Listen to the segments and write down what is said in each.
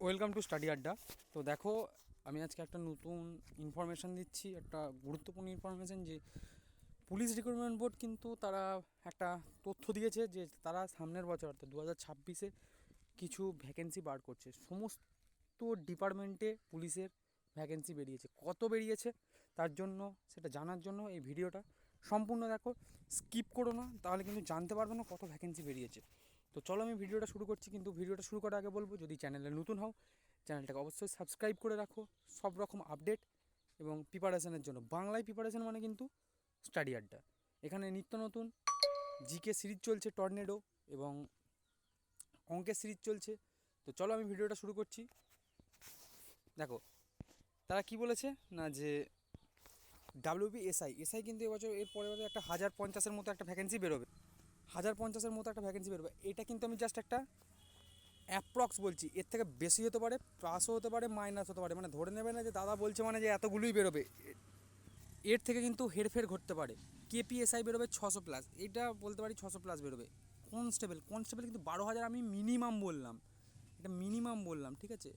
Welcome to study আড্ডা। তো দেখো, আমি আজকে একটা নতুন ইনফরমেশান দিচ্ছি, একটা গুরুত্বপূর্ণ ইনফরমেশান যে পুলিশ রিক্রুটমেন্ট বোর্ড কিন্তু তারা একটা তথ্য দিয়েছে যে তারা সামনের বছর, অর্থাৎ দু হাজার ছাব্বিশে কিছু ভ্যাকেন্সি বার করছে। সমস্ত ডিপার্টমেন্টে পুলিশের ভ্যাকেন্সি বেরিয়েছে। কত বেরিয়েছে তার জন্য, সেটা জানার জন্য এই ভিডিওটা সম্পূর্ণ দেখো। স্কিপ করো না, তাহলে কিন্তু জানতে পারবে না কত ভ্যাকেন্সি বেরিয়েছে। তো চলো আমি ভিডিওটা শুরু করছি, কিন্তু ভিডিওটা শুরু করার আগে বলব, যদি চ্যানেলে নতুন হও, চ্যানেলটাকে অবশ্যই সাবস্ক্রাইব করে রাখো। সব রকম আপডেট এবং প্রিপারেশনের জন্য। বাংলায় প্রিপারেশন মানে কিন্তু স্টাডি আড্ডা। এখানে নিত্য নতুন জিকে সিরিজ চলছে টর্নেডো এবং অঙ্কের সিরিজ চলছে। তো চলো আমি ভিডিওটা শুরু করছি। দেখো, তারা কি বলেছে না যে ডাব্লিউবি এসআই এসআই কিন্তু এবছর এর পরে একটা হাজার পঞ্চাশের মতো একটা ভ্যাকেন্সি বেরোবে। হাজার পঞ্চাশের মতো একটা ভ্যাকেন্সি বেরোবে। এটা কিন্তু আমি জাস্ট একটা অ্যাপ্রক্স বলছি। এর থেকে বেশি হতে পারে প্লাসও হতে পারে মাইনাস হতে পারে। মানে ধরে নেবে না যে দাদা বলছে মানে যে এতগুলোই বেরোবে। এর থেকে কিন্তু হেরফের ঘটতে পারে। কেপিএসআই বেরোবে ছশো প্লাস এটা বলতে পারি ছশো প্লাস বেরোবে। কনস্টেবল কনস্টেবল কিন্তু বারো হাজার আমি মিনিমাম বললাম। এটা মিনিমাম বললাম, ঠিক আছে?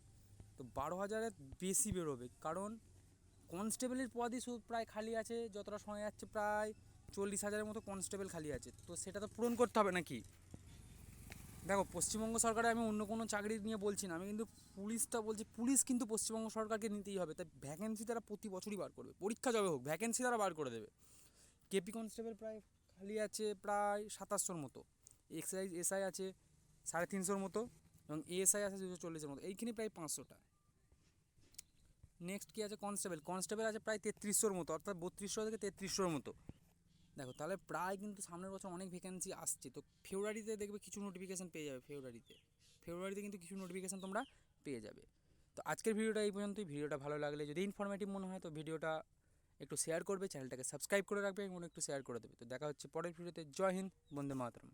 তো বারো হাজারের বেশি বেরোবে। কারণ কনস্টেবলের পদই প্রায় খালি আছে, যতটা শোনা যাচ্ছে প্রায় চল্লিশ হাজারের মতো কনস্টেবল খালি আছে। তো সেটা তো পূরণ করতে হবে নাকি? দেখো, পশ্চিমবঙ্গ সরকারে আমি অন্য কোনো চাকরি নিয়ে বলছি না, আমি কিন্তু পুলিশটা বলছি, পুলিশ কিন্তু পশ্চিমবঙ্গ সরকারকে নিতেই হবে। তাই ভ্যাকেন্সি তারা প্রতি বছরই বার করবে। পরীক্ষা যবে হোক ভ্যাকেন্সি তারা বার করে দেবে। কেপি কনস্টেবল প্রায় খালি আছে প্রায় সাতাশশোর মতো। এক্সআই এসআই আছে সাড়ে তিনশোর মতো এবং এএসআই আছে দুশো চল্লিশের মতো। এইখানে প্রায় পাঁচশোটা। নেক্সট কী আছে কনস্টেবল কনস্টেবল আছে প্রায় তেত্রিশশোর মতো, অর্থাৎ বত্রিশশো থেকে তেত্রিশশোর মতো। দেখো, তাহলে প্রায় কিন্তু সামনের বছর অনেক ভ্যাকেন্সি আসছে। তো ফেব্রুয়ারিতে দেখবে কিছু নোটিফিকেশান পেয়ে যাবে ফেব্রুয়ারিতে ফেব্রুয়ারিতে কিন্তু কিছু নোটিফিকেশান তোমরা পেয়ে যাবে। তো আজকের ভিডিওটা এই পর্যন্তই। ভিডিওটা ভালো লাগলে, যদি ইনফরমেটিভ মনে হয় তো ভিডিওটা একটু শেয়ার করবে চ্যানেলটাকে সাবস্ক্রাইব করে রাখবে এবং একটু শেয়ার করে দেবে। তো দেখা হচ্ছে পরের ভিডিওতে। জয় হিন্দ, বন্দে মাতরম।